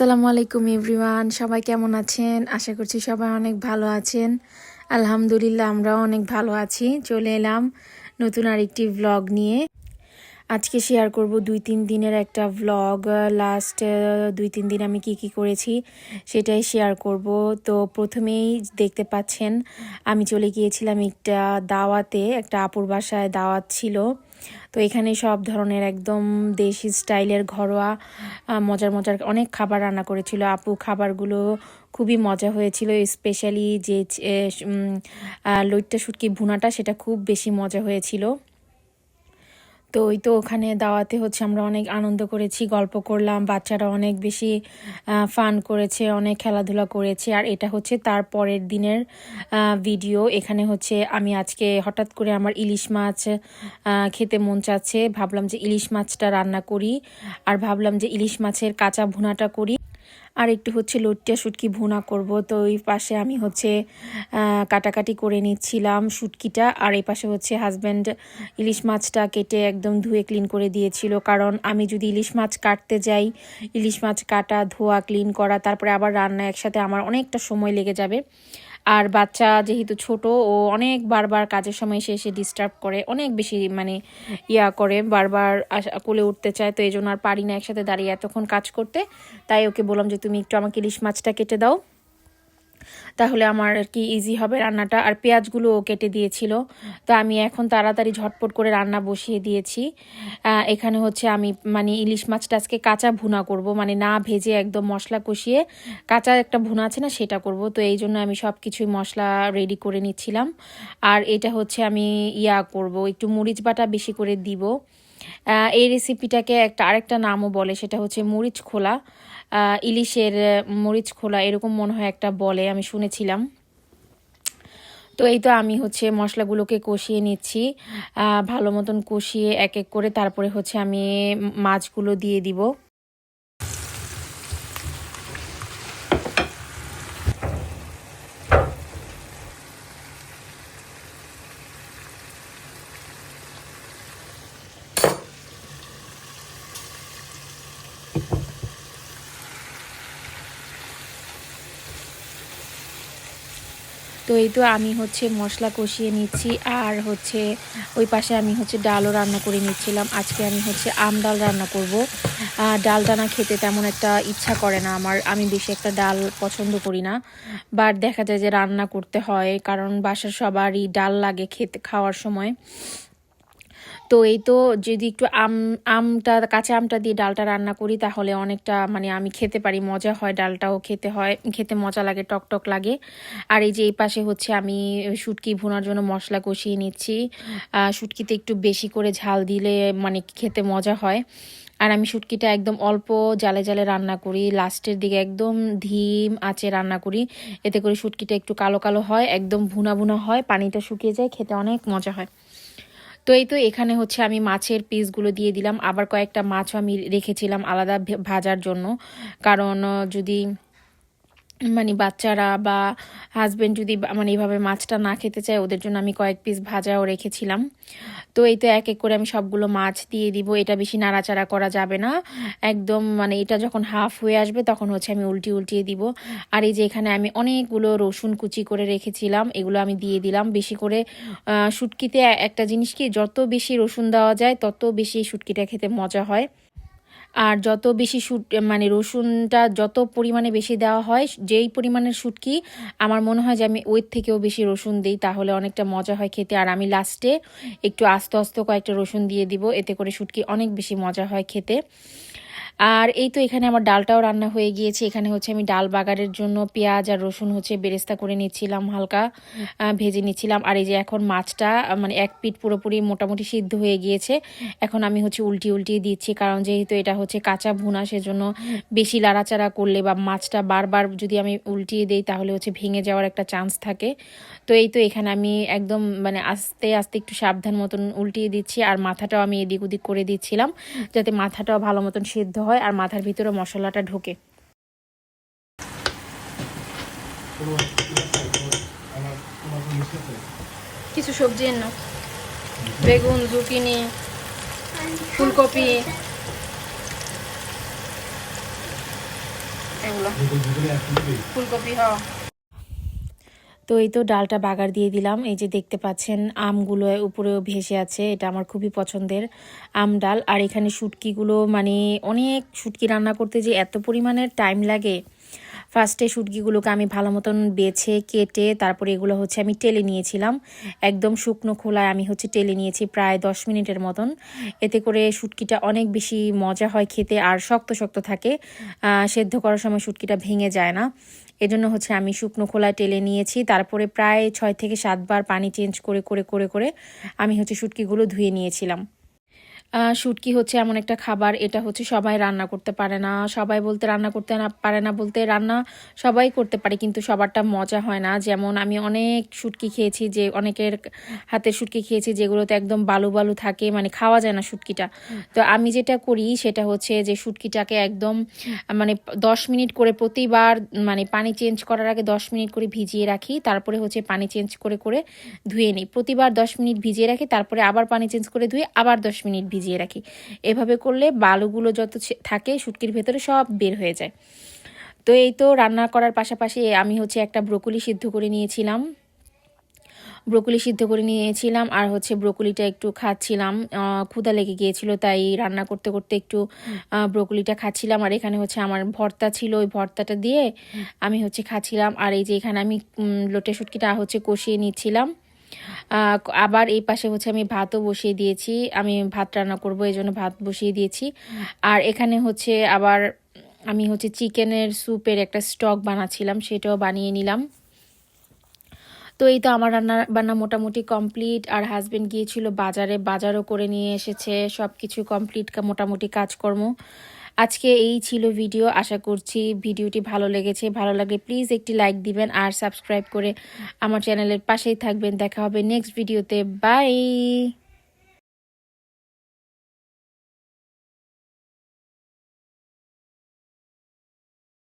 আসসালামু আলাইকুম, এভরিওয়ান। সবাই কেমন আছেন? আশা করছি সবাই অনেক ভালো আছেন। আলহামদুলিল্লাহ, আমরাও অনেক ভালো আছি। চলে এলাম নতুন আরেকটি ভ্লগ নিয়ে। আজকে শেয়ার করব দুই তিন দিনের একটা ভ্লগ লাস্ট দুই তিন দিন আমি কি কি করেছি সেটাই শেয়ার করব। তো প্রথমেই দেখতে পাচ্ছেন, আমি চলে গিয়েছিলাম একটা দাওয়াতে, একটা আপুর বাসায় দাওয়াত ছিল। তো এখানে সব ধরনের একদম দেশি স্টাইলের ঘরোয়া মজার মজার অনেক খাবার রান্না করেছিল। আপু, খাবারগুলো খুবই মজা হয়েছিল স্পেশালি যে লইট্টা শুটকি ভুনাটা, সেটা খুব বেশি মজা হয়েছিল। তো ওই তো ওখানে দাওয়াতে হচ্ছে আমরা অনেক আনন্দ করেছি, গল্প করলাম, বাচ্চারা অনেক বেশি ফান করেছে, অনেক খেলাধুলা করেছে। আর এটা হচ্ছে তার পরের দিনের ভিডিও এখানে হচ্ছে আমি আজকে হঠাৎ করে আমার ইলিশ মাছ খেতে মন চাচ্ছে। ভাবলাম যে ইলিশ মাছটা রান্না করি। আর ভাবলাম যে ইলিশ মাছের কাঁচা ভুনাটা করি। আর একটু হচ্ছে লটিয়া শুটকি ভুনা করব। তো ওই পাশে আমি হচ্ছে কাটাকাটি করে নিচ্ছিলাম শুটকিটা। আর এই পাশে হচ্ছে হাজব্যান্ড ইলিশ মাছটা কেটে একদম ধুয়ে ক্লিন করে দিয়েছিল। কারণ আমি যদি ইলিশ মাছ কাটতে যাই, ইলিশ মাছ কাটা, ধোয়া ক্লিন করা, তারপরে আবার রান্না একসাথে, আমার অনেকটা সময় লেগে যাবে। আর বাচ্চা যেহেতু ছোট, ও অনেক বারবার কাজের সময় এসে এসে ডিস্টার্ব করে, অনেক বেশি মানে ইয়া করে, বারবার কোলে উঠতে চায়, তো এই জন্য আর পারি না একসাথে দাঁড়িয়ে এতক্ষণ কাজ করতে। তাই ওকে বললাম যে, তুমি একটু আমাকে ইলিশ মাছটা কেটে দাও। তাহলে আমার আর কি ইজি হবে রান্নাটা। আর পেঁয়াজগুলো ও কেটে দিয়েছিল। তো আমি এখন তাড়াতাড়ি ঝটপট করে রান্না বসিয়ে দিয়েছি। এখানে হচ্ছে আমি মানে ইলিশ মাছটা আজকে কাঁচা ভুনা করব। মানে না ভেজে একদম মশলা কষিয়ে কাঁচা একটা ভুনা আছে না, সেটা করব। তো এই জন্য আমি সব কিছুই মশলা রেডি করে নিচ্ছিলাম। আর এটা হচ্ছে আমি ইয়া করব, একটু মরিচ বাটা বেশি করে দিব। এই রেসিপিটাকে একটা, আরেকটা নামও বলে, সেটা হচ্ছে মরিচ খোলা। ইলিশের মরিচ খোলা এরকম মনে হয় একটা বলে, আমি শুনেছিলাম। তো এই তো আমি হচ্ছে মশলাগুলোকে কষিয়ে নিচ্ছি। ভালো মতন কষিয়ে এক এক করে তারপরে হচ্ছে আমি মাছগুলো দিয়ে দিব। তো এই তো আমি হচ্ছে মশলা কষিয়ে নিচ্ছি আর হচ্ছে ওই পাশে আমি হচ্ছে ডালও রান্না করে নিচ্ছিলাম। আজকে আমি হচ্ছে আম ডাল রান্না করব। ডালটা না খেতে তেমন একটা ইচ্ছা করে না আমার। আমি বেশি একটা ডাল পছন্দ করি না। বাট দেখা যায় যে রান্না করতে হয়, কারণ বাসার সবারই ডাল লাগে খেতে, খাওয়ার সময়। তো এই তো যদি একটু আম, আমটা, কাঁচা আমটা দিয়ে ডালটা রান্না করি, তাহলে অনেকটা মানে আমি খেতে পারি, মজা হয়, ডালটাও খেতে হয়, খেতে মজা লাগে, টক টক লাগে। আর এই যে এই পাশে হচ্ছে আমি শুটকি ভুনার জন্য মশলা কষিয়ে নিচ্ছি। শুটকিতে একটু বেশি করে ঝাল দিলে মানে খেতে মজা হয়। আর আমি শুটকিটা একদম অল্প জালে জালে রান্না করি, লাস্টের দিকে একদম ধিম আঁচে রান্না করি। এতে করে শুটকিটা একটু কালো কালো হয়, একদম ভুনা ভুনা হয়, পানিটা শুকিয়ে যায়, খেতে অনেক মজা হয়। তো এই তো এখানে হচ্ছে আমি মাছের পিসগুলো দিয়ে দিলাম। আবার কয়েকটা মাছও আমি রেখেছিলাম আলাদা ভাজার জন্য। কারণ যদি মানে বাচ্চারা বা হাজব্যান্ড যদি মানে এইভাবে মাছটা না খেতে চায়, ওদের জন্য আমি কয়েক পিস ভাজাও রেখেছিলাম। তো এই তো এক এক করে আমি সবগুলো মাছ দিয়ে দিব, এটা বেশি নাড়াচাড়া করা যাবে না। একদম মানে এটা যখন হাফ হয়ে আসবে তখন হচ্ছে আমি উল্টি উল্টিয়ে দিব। আর এই যে এখানে আমি অনেকগুলো রসুন কুচি করে রেখেছিলাম, এগুলো আমি দিয়ে দিলাম। বেশি করে শুটকিতে একটা জিনিস কি, যত বেশি রসুন দেওয়া যায় তত বেশি শুটকিটা খেতে মজা হয়। আর যত বেশি শুট মানে রসুনটা যত পরিমাণে বেশি দেওয়া হয়, যেই পরিমাণের শুটকি আমার মনে হয় যে আমি ওর থেকেও বেশি রসুন দিই, তাহলে অনেকটা মজা হয় খেতে। আর আমি লাস্টে একটু আস্তে আস্তে কয়েকটা রসুন দিয়ে দিব, এতে করে শুটকি অনেক বেশি মজা হয় খেতে। আর এই তো এখানে আমার ডালটাও রান্না হয়ে গিয়েছে। এখানে হচ্ছে আমি ডাল বাগারের জন্য পেঁয়াজ আর রসুন হচ্ছে বেরেস্তা করে নিচ্ছিলাম, হালকা ভেজে নিচ্ছিলাম। আর এই যে এখন মাছটা মানে এক পিঠ পুরোপুরি মোটামুটি সিদ্ধ হয়ে গিয়েছে। এখন আমি হচ্ছে উল্টি উল্টিয়ে দিচ্ছি, কারণ যেহেতু এটা হচ্ছে কাঁচা ভুনা, সেজন্য বেশি লাড়াচাড়া করলে বা মাছটা বারবার যদি আমি উল্টিয়ে দিই, তাহলে হচ্ছে ভেঙে যাওয়ার একটা চান্স থাকে। তো এই তো এখানে আমি একদম মানে আস্তে আস্তে একটু সাবধান মতন উল্টিয়ে দিচ্ছি, আর মাথাটাও আমি এদিক ওদিক করে দিচ্ছিলাম, যাতে মাথাটাও ভালো মতন সিদ্ধ হয়। আর মাথার ভিতরে মশলাটা ঢোকে। কিছু সবজি এনো বেগুন জুকিনি ফুলকপি। ফুলকপি হ তো এই তো ডালটা বাগার দিয়ে দিলাম। এই যে দেখতে পাচ্ছেন, আমগুলো উপরেও ভেসে আছে, এটা আমার খুবই পছন্দের আম ডাল। আর এখানে শুটকিগুলো মানে অনেক শুটকি রান্না করতে যে এত পরিমাণের টাইম লাগে। ফার্স্টে শুটকিগুলোকে আমি ভালো মতন বেছে, কেটে তারপরে এগুলো হচ্ছে আমি টেলে নিয়েছিলাম। একদম শুকনো খোলায় আমি হচ্ছে টেলে নিয়েছি প্রায় দশ মিনিটের মতন। এতে করে শুটকিটা অনেক বেশি মজা হয় খেতে আর শক্ত শক্ত থাকে। সেদ্ধ করার সময় শুটকিটা ভেঙে যায় না। এজন্য হচ্ছে আমি শুকনো খোলা টেলে নিয়েছি। তারপরে প্রায় ছয় থেকে সাতবার পানি চেঞ্জ করে করে করে করে আমি হচ্ছে শুটকিগুলো ধুয়ে নিয়েছিলাম। শুটকি হচ্ছে এমন একটা খাবার, এটা হচ্ছে সবাই রান্না করতে পারে না। সবাই বলতে রান্না করতে না, পারে না বলতে রান্না সবাই করতে পারে, কিন্তু সবারটা মজা হয় না। যেমন আমি অনেক শুটকি খেয়েছি যে, অনেকের হাতে শুটকি খেয়েছি যেগুলোতে একদম বালু বালু থাকে মানে খাওয়া যায় না শুটকিটা। তো আমি যেটা করি, সেটা হচ্ছে যে, শুটকিটাকে একদম মানে দশ মিনিট করে প্রতিবার মানে পানি চেঞ্জ করার আগে দশ মিনিট করে ভিজিয়ে রাখি, তারপরে হচ্ছে পানি চেঞ্জ করে করে ধুয়ে নিই। প্রতিবার দশ মিনিট ভিজিয়ে রাখি, তারপরে আবার পানি চেঞ্জ করে ধুয়ে আবার দশ মিনিট ভিজিয়ে রাখি। এভাবে করলে বালুগুলো যত থাকে শুটকির ভেতরে সব বের হয়ে যায়। তো এই তো রান্না করার পাশাপাশি আমি হচ্ছে একটা ব্রোকলি সিদ্ধ করে নিয়েছিলাম। ব্রোকলি সিদ্ধ করে নিয়েছিলাম আর হচ্ছে ব্রোকলিটা একটু খাচ্ছিলাম। ক্ষুধা লেগে গিয়েছিল তাই রান্না করতে করতে একটু ব্রোকলিটা খাচ্ছিলাম। আর এখানে হচ্ছে আমার ভর্তা ছিল, ওই ভর্তাটা দিয়ে আমি হচ্ছে খাচ্ছিলাম। আর এই যে এখানে আমি লোটে শুটকিটা হচ্ছে কষিয়ে নিচ্ছিলাম। আবার এই পাশে হচ্ছে আমি ভাতও বসিয়ে দিয়েছি। আমি ভাত রান্না করব, এই জন্য ভাত বসিয়ে দিয়েছি। আর এখানে হচ্ছে আবার আমি হচ্ছে চিকেনের স্যুপের একটা স্টক বানাচ্ছিলাম সেটাও বানিয়ে নিলাম। তো এই তো আমার রান্না বান্না মোটামুটি কমপ্লিট। আর হাজব্যান্ড গিয়েছিল বাজারে, বাজারও করে নিয়ে এসেছে সব কিছু কমপ্লিট মোটামুটি কাজকর্ম। আজকে এই ছিল ভিডিও। আশা করছি ভিডিওটি ভালো লেগেছে। ভালো লাগলে প্লিজ একটি লাইক দিবেন আর সাবস্ক্রাইব করে আমার চ্যানেলের পাশেই থাকবেন। দেখা হবে নেক্সট ভিডিওতে বাই